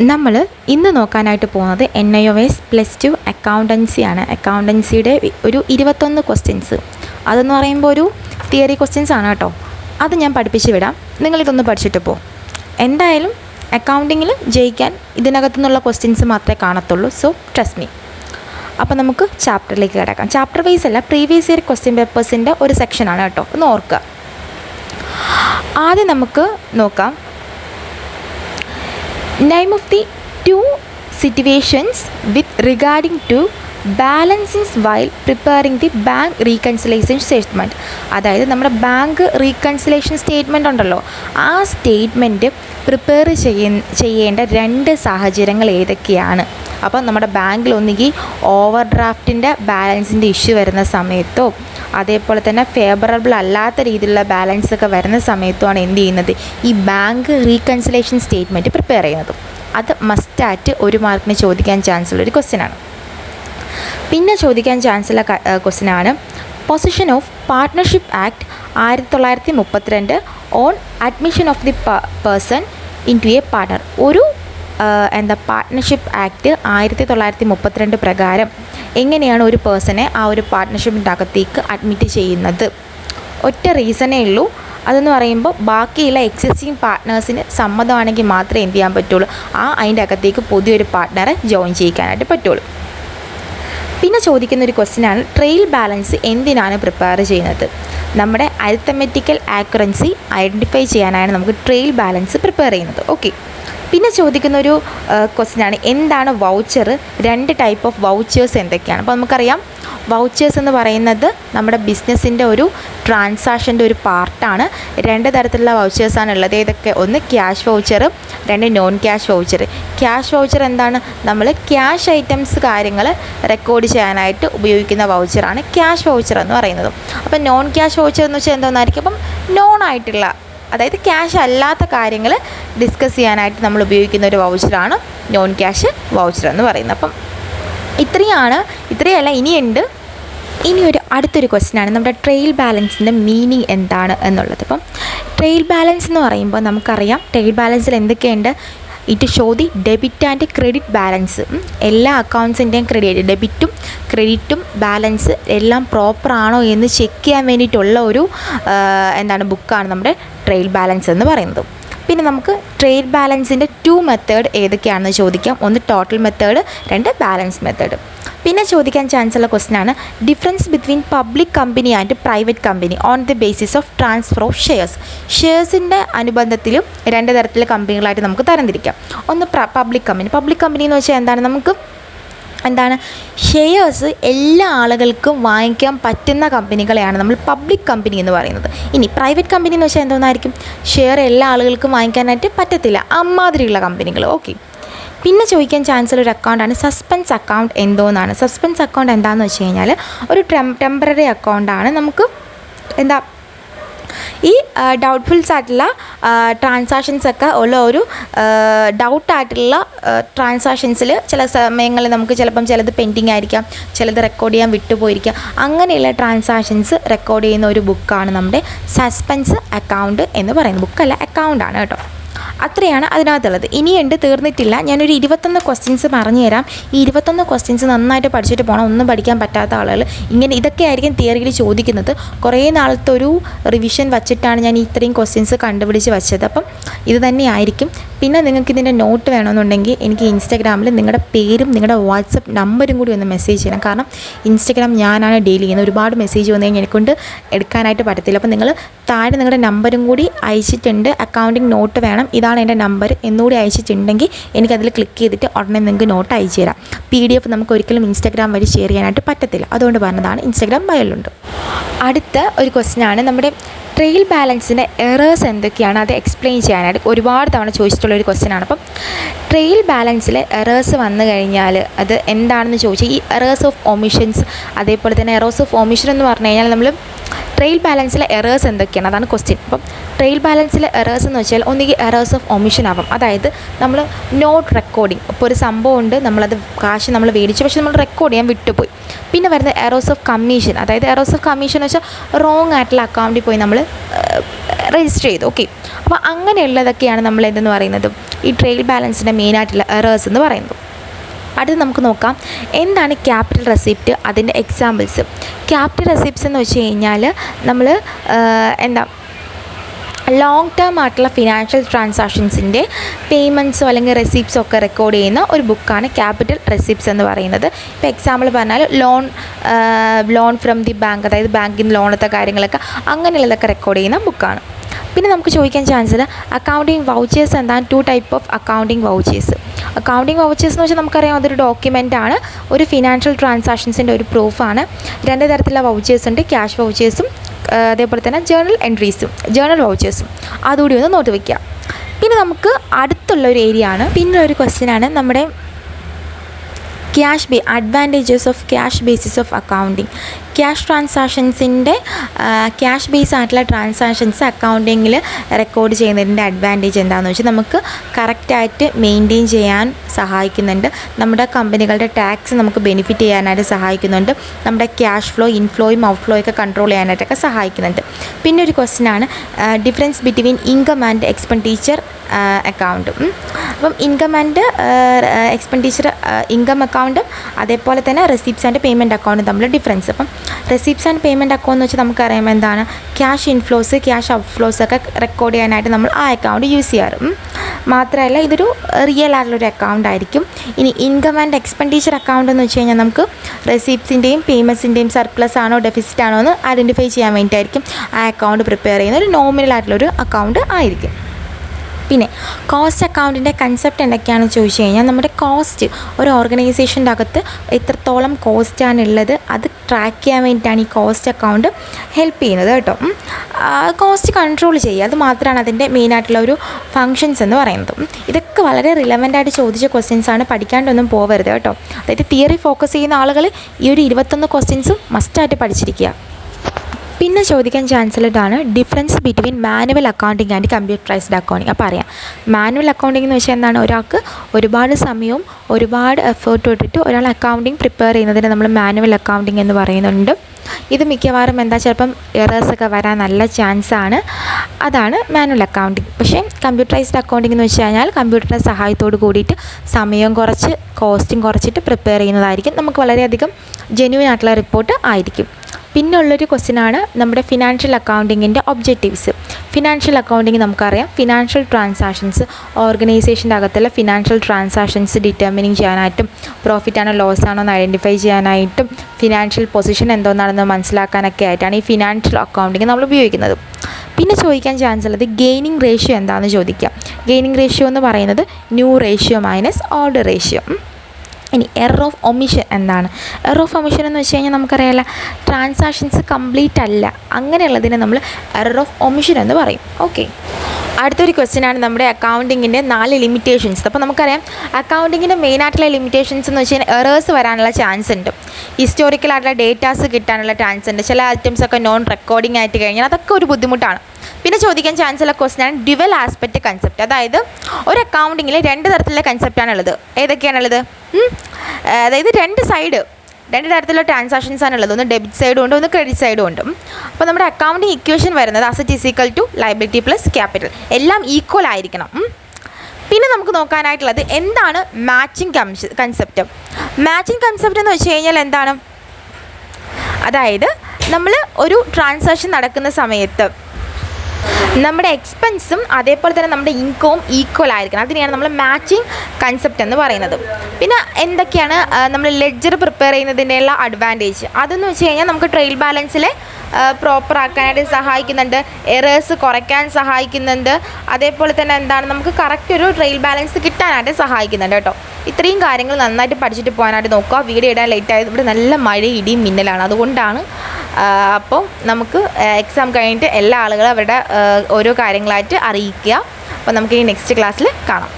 നമ്മൾ ഇന്ന് നോക്കാനായിട്ട് പോകുന്നത് N I O S plus two അക്കൗണ്ടൻസിയാണ് അക്കൗണ്ടൻസിയുടെ ഒരു ഇരുപത്തൊന്ന് ക്വസ്റ്റ്യൻസ് അതെന്ന് പറയുമ്പോൾ ഒരു തിയറി ക്വസ്റ്റ്യൻസ് ആണ് കേട്ടോ. അത് ഞാൻ പഠിപ്പിച്ച് വിടാം. നിങ്ങളിതൊന്ന് പഠിച്ചിട്ട് പോ. എന്തായാലും അക്കൗണ്ടിങ്ങിൽ ജയിക്കാൻ ഇതിനകത്തു നിന്നുള്ള ക്വസ്റ്റ്യൻസ് മാത്രമേ കാണത്തുള്ളൂ. സോ ട്രസ്റ്റ് മീ അപ്പോൾ നമുക്ക് ചാപ്റ്ററിലേക്ക് കിടക്കാം. ചാപ്റ്റർ വൈസ് അല്ല പ്രീവിയസ് ഇയർ ക്വസ്റ്റ്യൻ പേപ്പേഴ്സിന്റെ ഒരു സെക്ഷനാണ് കേട്ടോ. ഒന്ന് ഓർക്കുക. ആദ്യം നമുക്ക് നോക്കാം. Name of the two situations with regarding to balances while preparing the bank reconciliation statement അതായത് നമ്മുടെ ബാങ്ക് റീകൺസിലേഷൻ സ്റ്റേറ്റ്മെന്റ് ഉണ്ടല്ലോ. ആ സ്റ്റേറ്റ്മെന്റ് പ്രിപ്പയർ ചെയ്യ ചെയ്യേണ്ട രണ്ട് സാഹചര്യങ്ങൾ ഏതൊക്കെയാണ്? അപ്പോൾ നമ്മുടെ ബാങ്കിൽ ഒന്നുകിൽ ഓവർ ഡ്രാഫ്റ്റിന്റെ ബാലൻസിന്റെ ഇഷ്യൂ വരുന്ന സമയത്തോ അതേപോലെ തന്നെ ഫേവറബിൾ അല്ലാത്ത രീതിയിലുള്ള ബാലൻസ് ഒക്കെ വരുന്ന സമയത്തുമാണ് എന്ത് ചെയ്യുന്നത്? ഈ ബാങ്ക് റീകൺസിലേഷൻ സ്റ്റേറ്റ്മെന്റ് പ്രിപ്പയർ ചെയ്യുന്നത്. അത് മസ്റ്റായിട്ട് ഒരു മാർക്കിന് ചോദിക്കാൻ ചാൻസ് ഉള്ള ഒരു ക്വസ്റ്റ്യനാണ് പിന്നെ ചോദിക്കാൻ ചാൻസ് ഉള്ള ക്വസ്റ്റ്യനാണ് പൊസിഷൻ ഓഫ് പാർട്ട്ണർഷിപ്പ് ആക്ട് ആയിരത്തി തൊള്ളായിരത്തി മുപ്പത്തിരണ്ട് on admission of the person in to a partner ഒരു എന്താ പാർട്ട്ണർഷിപ്പ് ആക്ട് ആയിരത്തി തൊള്ളായിരത്തി മുപ്പത്തിരണ്ട് പ്രകാരം എങ്ങനെയാണ് ഒരു പേഴ്സണെ ആ ഒരു പാർട്ട്ണർഷിപ്പിന്റെ അകത്തേക്ക് അഡ്മിറ്റ് ചെയ്യുന്നത്? ഒറ്റ റീസണേ ഉള്ളൂ. അതെന്ന് പറയുമ്പോൾ ബാക്കിയുള്ള എക്സിസ്റ്റിംഗ് പാർട്ട്നേഴ്സിന് സമ്മതമാണെങ്കിൽ മാത്രമേ എന്ത് ചെയ്യാൻ പറ്റുള്ളൂ. ആ അതിന്റെ അകത്തേക്ക് പുതിയൊരു പാർട്ട്ണറെ ജോയിൻ ചെയ്യിക്കാനായിട്ട് പറ്റുള്ളൂ. പിന്നെ ചോദിക്കുന്ന ഒരു ക്വസ്റ്റ്യനാണ് ട്രെയിൽ ബാലൻസ് എന്തിനാണ് പ്രിപ്പയർ ചെയ്യുന്നത്? നമ്മുടെ അരിത്തമെറ്റിക്കൽ ആക്യുറൻസി ഐഡന്റിഫൈ ചെയ്യാനാണ് നമുക്ക് ട്രെയിൽ ബാലൻസ് പ്രിപ്പയർ ചെയ്യുന്നത്. ഓക്കെ പിന്നെ ചോദിക്കുന്ന ഒരു ക്വസ്റ്റ്യനാണ് എന്താണ് വൗച്ചർ രണ്ട് ടൈപ്പ് ഓഫ് വൗച്ചേഴ്സ് എന്തൊക്കെയാണ്? അപ്പോൾ നമുക്കറിയാം. വൗച്ചേഴ്സ് എന്ന് പറയുന്നത് നമ്മുടെ ബിസിനസ്സിന്റെ ഒരു ട്രാൻസാക്ഷന്റെ ഒരു പാർട്ടാണ് രണ്ട് തരത്തിലുള്ള വൗച്ചേഴ്സാണ് ഉള്ളത്. ഏതൊക്കെ? ഒന്ന് ക്യാഷ് വൗച്ചർ രണ്ട് non cash voucher cash voucher എന്താണ്? നമ്മൾ ക്യാഷ് ഐറ്റംസ് കാര്യങ്ങൾ റെക്കോർഡ് ചെയ്യാനായിട്ട് ഉപയോഗിക്കുന്ന വൗച്ചറാണ് ക്യാഷ് വൗച്ചർ എന്ന് പറയുന്നത്. അപ്പോൾ നോൺ ക്യാഷ് വൗച്ചർ എന്ന് വെച്ചാൽ എന്തോന്നായിരിക്കും? അപ്പം നോൺ ആയിട്ടുള്ള അതായത് ക്യാഷ് അല്ലാത്ത കാര്യങ്ങൾ ഡിസ്കസ് ചെയ്യാനായിട്ട് നമ്മൾ ഉപയോഗിക്കുന്ന ഒരു വൗച്ചറാണ് നോൺ ക്യാഷ് വൗച്ചർ എന്ന് പറയുന്നത്. അപ്പം ഇത്രയാണ് ഇത്രയല്ല ഇനിയുണ്ട്. ഇനി ഒരു അടുത്തൊരു ക്വസ്റ്റ്യൻ ആണ്. നമ്മുടെ ട്രെയിൽ ബാലൻസിന്റെ മീനിങ് എന്താണ് എന്നുള്ളത്. അപ്പം ട്രെയിൽ ബാലൻസ് എന്ന് പറയുമ്പോൾ നമുക്കറിയാം ട്രെയിൽ ബാലൻസിൽ എന്തൊക്കെയുണ്ട്? It show the debit and credit balance എല്ലാ അക്കൗണ്ട്സിന്റെയും ക്രെഡിറ്റ് ഡെബിറ്റും ക്രെഡിറ്റും ബാലൻസ് എല്ലാം പ്രോപ്പറാണോ എന്ന് ചെക്ക് ചെയ്യാൻ വേണ്ടിയിട്ടുള്ള ഒരു എന്താണ് ബുക്കാണ് നമ്മുടെ ട്രെയിൽ ബാലൻസ് എന്ന് പറയുന്നത്. പിന്നെ നമുക്ക് ട്രേഡ് ബാലൻസിന്റെ ടു മെത്തേഡ് ഏതൊക്കെയാണെന്ന് ചോദിക്കാം. ഒന്ന് ടോട്ടൽ മെത്തേഡ് രണ്ട് ബാലൻസ് മെത്തേഡ് പിന്നെ ചോദിക്കാൻ ചാൻസ് ഉള്ള ക്വസ്റ്റൻ ആണ്. Difference between public company and private company on the basis of transfer of shares ഷെയർസിന്റെ അനുബന്ധത്തിലും രണ്ട് തരത്തിലെ കമ്പനികളായിട്ട് നമുക്ക് തരംതിരിക്കാം. ഒന്ന് പബ്ലിക് കമ്പനി പബ്ലിക് കമ്പനി എന്ന് വെച്ചാൽ എന്താണ്? നമുക്ക് എന്താണ്? ഷെയർസ് എല്ലാ ആളുകൾക്കും വാങ്ങിക്കാൻ പറ്റുന്ന കമ്പനികളെയാണ് നമ്മൾ പബ്ലിക് കമ്പനി എന്ന് പറയുന്നത്. ഇനി പ്രൈവറ്റ് കമ്പനി എന്ന് വെച്ചാൽ എന്തോന്നായിരിക്കും ഷെയർ എല്ലാ ആളുകൾക്കും വാങ്ങിക്കാനായിട്ട് പറ്റത്തില്ല. അമ്മാതിരിയുള്ള കമ്പനികൾ. ഓക്കെ പിന്നെ ചോദിക്കാൻ ചാൻസ് ഒരു അക്കൗണ്ടാണ് സസ്പെൻസ് അക്കൗണ്ട് എന്തോന്നാണ്? സസ്പെൻസ് അക്കൗണ്ട് എന്താണെന്ന് വെച്ച് കഴിഞ്ഞാൽ ഒരു ടെമ്പററി അക്കൗണ്ടാണ് നമുക്ക് എന്താ ഈ ഡൗട്ട്ഫുൾസ് ആയിട്ടുള്ള ട്രാൻസാക്ഷൻസ് ഒക്കെ ഉള്ള ഒരു ഡൗട്ടായിട്ടുള്ള ട്രാൻസാക്ഷൻസിൽ ചില സമയങ്ങളിൽ നമുക്ക് ചിലപ്പം ചിലത് പെൻഡിങ് ആയിരിക്കാം ചിലത് റെക്കോർഡ് ചെയ്യാൻ വിട്ടുപോയിരിക്കാം. അങ്ങനെയുള്ള ട്രാൻസാക്ഷൻസ് റെക്കോർഡ് ചെയ്യുന്ന ഒരു ബുക്കാണ് നമ്മുടെ സസ്പെൻസ് അക്കൗണ്ട് എന്ന് പറയുന്നത് ബുക്കല്ല അക്കൗണ്ടാണ് കേട്ടോ. അത്രയാണ് അതിനകത്തുള്ളത്. ഇനിയുണ്ട് തീർന്നിട്ടില്ല. ഞാനൊരു ഇരുപത്തൊന്ന് ക്വസ്റ്റ്യൻസ് പറഞ്ഞു തരാം ഈ ഇരുപത്തൊന്ന് ക്വസ്റ്റ്യൻസ് നന്നായിട്ട് പഠിച്ചിട്ട് പോകണം ഒന്നും പഠിക്കാൻ പറ്റാത്ത ആളുകൾ. ഇങ്ങനെ ഇതൊക്കെ ആയിരിക്കും തിയറിയിൽ ചോദിക്കുന്നത്. കുറേ നാളത്തെ ഒരു റിവിഷൻ വച്ചിട്ടാണ് ഞാൻ ഇത്രയും ക്വസ്റ്റ്യൻസ് കണ്ടുപിടിച്ച് വെച്ചത്. അപ്പം ഇത് തന്നെ ആയിരിക്കും പിന്നെ നിങ്ങൾക്ക് ഇതിന്റെ നോട്ട് വേണമെന്നുണ്ടെങ്കിൽ എനിക്ക് ഇൻസ്റ്റാഗ്രാമിൽ നിങ്ങളുടെ പേരും നിങ്ങളുടെ വാട്സപ്പ് നമ്പരും കൂടി ഒന്ന് മെസ്സേജ് ചെയ്യണം. കാരണം ഇൻസ്റ്റാഗ്രാം ഞാനാണ് ഡീൽ ചെയ്യുന്നത്. ഒരുപാട് മെസ്സേജ് വന്നു കഴിഞ്ഞാൽ എനിക്കൊണ്ട് എടുക്കാനായിട്ട് പറ്റത്തില്ല. അപ്പോൾ നിങ്ങൾ താഴെ നിങ്ങളുടെ നമ്പരും കൂടി അയച്ചിട്ടുണ്ട്. അക്കൗണ്ടിങ് നോട്ട് വേണം. ഇതാണ് എന്റെ നമ്പർ എന്നുകൂടി അയച്ചിട്ടുണ്ടെങ്കിൽ എനിക്കതിൽ ക്ലിക്ക് ചെയ്തിട്ട് ഉടനെ നിങ്ങൾക്ക് നോട്ട് അയച്ചു തരാം. പി ഡി എഫ് നമുക്ക് ഒരിക്കലും ഇൻസ്റ്റാഗ്രാം വഴി ഷെയർ ചെയ്യാനായിട്ട് പറ്റത്തില്ല. അതുകൊണ്ട് പറഞ്ഞതാണ് ഇൻസ്റ്റാഗ്രാം ബയോയിലുണ്ട് അടുത്ത ഒരു ക്വസ്റ്റ്യനാണ് നമ്മുടെ ട്രെയിൽ ബാലൻസിന്റെ എറേഴ്സ് എന്തൊക്കെയാണ്? അത് എക്സ്പ്ലെയിൻ ചെയ്യാനായിട്ട് ഒരുപാട് തവണ ചോദിച്ചിട്ടുള്ള ഒരു ക്വസ്റ്റ്യൻ ആണ്. അപ്പം ട്രെയിൽ ബാലൻസിൽ എറേഴ്സ് വന്നു കഴിഞ്ഞാൽ അത് എന്താണെന്ന് ചോദിച്ചാൽ ഈ എറേഴ്സ് ഓഫ് ഒമിഷൻസ് അതേപോലെ തന്നെ എറേഴ്സ് ഓഫ് ഒമിഷൻ എന്ന് പറഞ്ഞു കഴിഞ്ഞാൽ നമ്മൾ ട്രെയിൽ ബാലൻസിലെ എറേഴ്സ് എന്തൊക്കെയാണ്? അതാണ് ക്വസ്റ്റ്യൻ അപ്പം ട്രെയിൽ ബാലൻസിലെ എറേഴ്സ് എന്ന് വെച്ചാൽ ഒന്നുകിൽ എറേഴ്സ് ഓഫ് ഒമിഷൻ ആവാം. അതായത് നമ്മൾ നോട്ട് റെക്കോർഡിങ് ഇപ്പോൾ ഒരു സംഭവം ഉണ്ട് നമ്മളത് കാശ് നമ്മൾ മേടിച്ചു പക്ഷേ നമ്മൾ റെക്കോർഡ് ചെയ്യാൻ വിട്ടുപോയി. പിന്നെ വരുന്ന എറേഴ്സ് ഓഫ് കമ്മീഷൻ അതായത് എറേഴ്സ് ഓഫ് കമ്മീഷൻ എന്ന് വെച്ചാൽ റോങ് ആയിട്ടുള്ള അക്കൗണ്ടിൽ പോയി നമ്മൾ രജിസ്റ്റർ ചെയ്തു. ഓക്കെ അപ്പോൾ അങ്ങനെയുള്ളതൊക്കെയാണ് നമ്മൾ എന്തെന്ന് പറയുന്നത്? ഈ ട്രെയിൽ ബാലൻസിന്റെ മെയിനായിട്ടുള്ള എറേഴ്സ് എന്ന് പറയുന്നത്. അടുത്ത് നമുക്ക് നോക്കാം. എന്താണ് ക്യാപിറ്റൽ റെസിപ്റ്റ് അതിന്റെ എക്സാമ്പിൾസ് ക്യാപിറ്റൽ റെസിപ്റ്റ്സ് എന്ന് വെച്ച് കഴിഞ്ഞാൽ നമ്മൾ എന്താ ലോങ് ടേം ആയിട്ടുള്ള ഫിനാൻഷ്യൽ ട്രാൻസാക്ഷൻസിന്റെ പേയ്മെന്റ്സോ അല്ലെങ്കിൽ റെസിപ്റ്റ്സോ ഒക്കെ റെക്കോർഡ് ചെയ്യുന്ന ഒരു ബുക്കാണ് ക്യാപിറ്റൽ റെസിപ്റ്റ്സ് എന്ന് പറയുന്നത്. ഇപ്പോൾ എക്സാമ്പിൾ പറഞ്ഞാൽ loan loan from the bank അതായത് ബാങ്കിൽ നിന്ന് ലോണത്തെ കാര്യങ്ങളൊക്കെ അങ്ങനെയുള്ളതൊക്കെ റെക്കോർഡ് ചെയ്യുന്ന ബുക്കാണ് പിന്നെ നമുക്ക് ചോദിക്കാൻ ചാൻസ് ഇല്ല. അക്കൗണ്ടിങ് വൗച്ചേഴ്സ് എന്താണ്? Two type of accounting vouchers accounting vouchers എന്ന് വെച്ചാൽ നമുക്കറിയാം അതൊരു ഡോക്യുമെന്റ് ആണ്. ഒരു ഫിനാൻഷ്യൽ ട്രാൻസാക്ഷൻസിന്റെ ഒരു പ്രൂഫാണ് രണ്ട് തരത്തിലുള്ള വൗച്ചേഴ്സ് ഉണ്ട്. ക്യാഷ് വൗച്ചേഴ്സും അതേപോലെ തന്നെ ജേണൽ എൻട്രീസും ജേണൽ വൗച്ചേഴ്സും അതുകൂടി ഒന്ന് നോട്ട് വയ്ക്കുക പിന്നെ നമുക്ക് അടുത്തുള്ള ഒരു ഏരിയ ആണ്. പിന്നെ ഒരു ക്വസ്റ്റ്യൻ ആണ് നമ്മുടെ cash bay advantages of cash basis of accounting cash ട്രാൻസാക്ഷൻസിന്റെ cash base ആയിട്ടുള്ള ട്രാൻസാക്ഷൻസ് അക്കൗണ്ടിങ്ങിൽ റെക്കോർഡ് ചെയ്യുന്നതിന്റെ അഡ്വാന്റേജ് എന്താണെന്ന് വെച്ചാൽ നമുക്ക് കറക്റ്റായിട്ട് മെയിന്റെയിൻ ചെയ്യാൻ സഹായിക്കുന്നുണ്ട്. നമ്മുടെ കമ്പനികളുടെ ടാക്സ് നമുക്ക് ബെനിഫിറ്റ് ചെയ്യാനായിട്ട് സഹായിക്കുന്നുണ്ട്. നമ്മുടെ ക്യാഷ് ഫ്ലോ ഇൻഫ്ലോയും ഔട്ട്ഫ്ലോ ഒക്കെ കൺട്രോൾ ചെയ്യാനായിട്ടൊക്കെ സഹായിക്കുന്നുണ്ട്. പിന്നെ ഒരു ക്വസ്റ്റ്യൻ ആണ് difference between income and expenditure account അപ്പം ഇൻകം ആൻഡ് എക്സ്പെൻഡിച്ചർ ഇൻകം അക്കൗണ്ടും അതേപോലെ തന്നെ റെസിപ്റ്റ്സ് ആൻഡ് പേയ്മെന്റ് അക്കൗണ്ടും തമ്മിൽ ഡിഫറൻസ് അപ്പം റെസിപ്റ്റ്സ് ആൻഡ് പേയ്മെന്റ് അക്കൗണ്ട് എന്ന് വെച്ചാൽ നമുക്കറിയാം എന്താണ്? ക്യാഷ് ഇൻഫ്ലോസ് ക്യാഷ് ഔട്ട്ഫ്ലോസ് ഒക്കെ റെക്കോർഡ് ചെയ്യാനായിട്ട് നമ്മൾ ആ അക്കൗണ്ട് യൂസ് ചെയ്യാറ്. മാത്രമല്ല ഇതൊരു റിയൽ ആയിട്ടുള്ളൊരു അക്കൗണ്ട് ആയിരിക്കും. ഇനി ഇൻകം ആൻഡ് എക്സ്പെൻഡിച്ചർ അക്കൗണ്ട് എന്ന് വെച്ച് കഴിഞ്ഞാൽ നമുക്ക് റെസിപ്റ്റ്സിന്റെയും പേയ്മെന്റ്സിന്റെയും സർപ്ലസ് ആണോ ഡെഫിസിറ്റ് ആണോ എന്ന് ഐഡന്റിഫൈ ചെയ്യാൻ വേണ്ടിയിട്ടായിരിക്കും ആ അക്കൗണ്ട് പ്രിപ്പയർ ചെയ്യുന്ന ഒരു നോമിനൽ ആയിട്ടുള്ളൊരു അക്കൗണ്ട് ആയിരിക്കും. പിന്നെ കോസ്റ്റ് അക്കൗണ്ടിന്റെ കൺസെപ്റ്റ് എന്തൊക്കെയാണെന്ന് ചോദിച്ചു കഴിഞ്ഞാൽ നമ്മുടെ കോസ്റ്റ് ഒരു ഓർഗനൈസേഷന്റെ അകത്ത് എത്രത്തോളം കോസ്റ്റാണ് ഉള്ളത് അത് ട്രാക്ക് ചെയ്യാൻ വേണ്ടിയിട്ടാണ് ഈ കോസ്റ്റ് അക്കൗണ്ട് ഹെൽപ്പ് ചെയ്യുന്നത് കേട്ടോ. കോസ്റ്റ് കൺട്രോൾ ചെയ്യുക. അത് മാത്രമാണ് അതിന്റെ മെയിനായിട്ടുള്ള ഒരു ഫങ്ഷൻസ് എന്ന് പറയുന്നത്. ഇതൊക്കെ വളരെ റിലവന്റ് ആയിട്ട് ചോദിച്ച ക്വസ്റ്റ്യൻസ് ആണ്. പഠിക്കാണ്ടൊന്നും പോവരുത് കേട്ടോ. അതായത് തിയറി ഫോക്കസ് ചെയ്യുന്ന ആളുകൾ ഈ ഒരു ഇരുപത്തൊന്ന് ക്വസ്റ്റ്യൻസും മസ്റ്റായിട്ട് പഠിച്ചിരിക്കുക. പിന്നെ ചോദിക്കാൻ chance difference between manual accounting and computerised accounting അപ്പോൾ അറിയാം. മാനുവൽ അക്കൗണ്ടിങ് എന്ന് വെച്ചാൽ എന്താണ്? ഒരാൾക്ക് ഒരുപാട് സമയവും ഒരുപാട് എഫേർട്ട് ഇട്ടിട്ട് ഒരാൾ അക്കൗണ്ടിങ് പ്രിപ്പയർ ചെയ്യുന്നതിന് നമ്മൾ മാനുവൽ അക്കൗണ്ടിങ് എന്ന് പറയുന്നുണ്ട്. ഇത് മിക്കവാറും എന്താ? ചിലപ്പം എറേഴ്സൊക്കെ വരാൻ നല്ല ചാൻസ് ആണ്. അതാണ് മാനുവൽ അക്കൗണ്ടിങ് പക്ഷേ കമ്പ്യൂട്ടറൈസ്ഡ് അക്കൗണ്ടിങ് എന്ന് വെച്ച് കഴിഞ്ഞാൽ കമ്പ്യൂട്ടറിന്റെ സഹായത്തോട് കൂടിയിട്ട് സമയം കുറച്ച് കോസ്റ്റും കുറച്ചിട്ട് പ്രിപ്പയർ ചെയ്യുന്നതായിരിക്കും. നമുക്ക് വളരെയധികം ജെന്യൂൻ ആയിട്ടുള്ള റിപ്പോർട്ട് ആയിരിക്കും. പിന്നെ ഉള്ളൊരു ക്വസ്റ്റ്യൻ ആണ് നമ്മുടെ ഫിനാൻഷ്യൽ അക്കൗണ്ടിങ്ങിന്റെ ഒബ്ജക്റ്റീവ്സ് ഫിനാൻഷ്യൽ അക്കൗണ്ടിങ് നമുക്കറിയാം. ഫിനാൻഷ്യൽ ട്രാൻസാക്ഷൻസ് ഓർഗനൈസേഷന്റെ അകത്തുള്ള ഫിനാൻഷ്യൽ ട്രാൻസാക്ഷൻസ് ഡിറ്റർമിനിങ് ചെയ്യാനായിട്ടും പ്രോഫിറ്റ് ആണോ ലോസ് ആണോ എന്ന് ഐഡന്റിഫൈ ചെയ്യാനായിട്ടും ഫിനാൻഷ്യൽ പൊസിഷൻ എന്തോന്നാണെന്ന് മനസ്സിലാക്കാനൊക്കെ ആയിട്ടാണ് ഈ ഫിനാൻഷ്യൽ അക്കൗണ്ടിങ് നമ്മൾ ഉപയോഗിക്കുന്നത്. പിന്നെ ചോദിക്കാൻ ചാൻസ് ഉള്ളത് ഗെയിനിങ് റേഷ്യോ എന്താണെന്ന് ചോദിക്കാം. ഗെയിനിങ് റേഷ്യോ എന്ന് പറയുന്നത് new ratio minus old ratio ഇനി എറർ ഓഫ് ഒമിഷൻ എന്താണ് എറർ ഓഫ് ഒമിഷൻ എന്ന് വെച്ച് കഴിഞ്ഞാൽ നമുക്കറിയാമല്ലോ ട്രാൻസാക്ഷൻസ് കംപ്ലീറ്റ് അല്ല. അങ്ങനെയുള്ളതിനെ നമ്മൾ എറർ ഓഫ് ഒമിഷൻ എന്ന് പറയും. ഓക്കെ അടുത്തൊരു ക്വസ്റ്റ്യൻ ആണ് നമ്മുടെ അക്കൗണ്ടിങ്ങിന്റെ നാല് ലിമിറ്റേഷൻസ് അപ്പോൾ നമുക്കറിയാം അക്കൗണ്ടിങ്ങിന്റെ മെയിൻ ആയിട്ടുള്ള ലിമിറ്റേഷൻസ് എന്ന് വെച്ച് കഴിഞ്ഞാൽ എറേഴ്സ് വരാനുള്ള ചാൻസ് ഉണ്ട്. ഹിസ്റ്റോറിക്കൽ ആയിട്ടുള്ള ഡേറ്റാസ് കിട്ടാനുള്ള ചാൻസ് ഉണ്ട്. ചില ഐറ്റംസ് ഒക്കെ നോൺ റെക്കോർഡിംഗ് ആയിട്ട് കഴിഞ്ഞാൽ അതൊക്കെ ഒരു ബുദ്ധിമുട്ടാണ്. പിന്നെ ചോദിക്കാൻ ചാൻസ് ഉള്ള ക്വസ്റ്റ്യൻ ആണ് ഡ്യുവൽ ആസ്പെക്റ്റ് കൺസെപ്റ്റ് അതായത് ഒരു അക്കൗണ്ടിങ്ങിൽ രണ്ട് തരത്തിലുള്ള കൺസെപ്റ്റാണുള്ളത് ഏതൊക്കെയാണുള്ളത്? അതായത് രണ്ട് സൈഡ് രണ്ട് തരത്തിലുള്ള ട്രാൻസാക്ഷൻസ് ആണ് ഉള്ളത് ഒന്ന് ഡെബിറ്റ് സൈഡും ഉണ്ട് ഒന്ന് ക്രെഡിറ്റ് സൈഡും ഉണ്ട്. അപ്പോൾ നമ്മുടെ അക്കൗണ്ടിങ് ഇക്വേഷൻ വരുന്നത് asset is equal to liability plus capital എല്ലാം ഈക്വൽ ആയിരിക്കണം. പിന്നെ നമുക്ക് നോക്കാനായിട്ടുള്ളത് എന്താണ് മാച്ചിങ് കൺസെപ്റ്റ് മാച്ചിങ് കൺസെപ്റ്റ് എന്ന് വെച്ച് കഴിഞ്ഞാൽ എന്താണ്? അതായത് നമ്മൾ ഒരു ട്രാൻസാക്ഷൻ നടക്കുന്ന സമയത്ത് നമ്മുടെ എക്സ്പെൻസും അതേപോലെ തന്നെ നമ്മുടെ ഇൻകവും ഈക്വൽ ആയിരിക്കണം. അതിനെയാണ് നമ്മൾ മാച്ചിങ് കൺസെപ്റ്റ് എന്ന് പറയുന്നത്. പിന്നെ എന്തൊക്കെയാണ് നമ്മൾ ലെഡ്ജർ പ്രിപ്പയർ ചെയ്യുന്നതിന്റെയുള്ള അഡ്വാന്റേജ് അതെന്ന് വെച്ച് കഴിഞ്ഞാൽ നമുക്ക് ട്രെയിൽ ബാലൻസിൽ പ്രോപ്പർ ആക്കാനായിട്ട് സഹായിക്കുന്നുണ്ട്. എറേഴ്സ് കുറയ്ക്കാൻ സഹായിക്കുന്നുണ്ട്. അതേപോലെ തന്നെ എന്താണ് നമുക്ക് കറക്റ്റ് ഒരു ട്രെയിൽ ബാലൻസ് കിട്ടാനായിട്ട് സഹായിക്കുന്നുണ്ട് കേട്ടോ. ഇത്രയും കാര്യങ്ങൾ നന്നായിട്ട് പഠിച്ചിട്ട് പോകാനായിട്ട് നോക്കുക. വീഡിയോ ഇടാൻ ലേറ്റ് ആയത് ഇവിടെ നല്ല മഴ ഇടിയും മിന്നലാണ്. അതുകൊണ്ടാണ് അപ്പോൾ നമുക്ക് എക്സാം കഴിഞ്ഞിട്ട് എല്ലാ ആളുകളും അവരുടെ ഓരോ കാര്യങ്ങളായിട്ട് അറിയിക്കുക. അപ്പോൾ നമുക്ക് ഈ നെക്സ്റ്റ് ക്ലാസ്സിൽ കാണാം.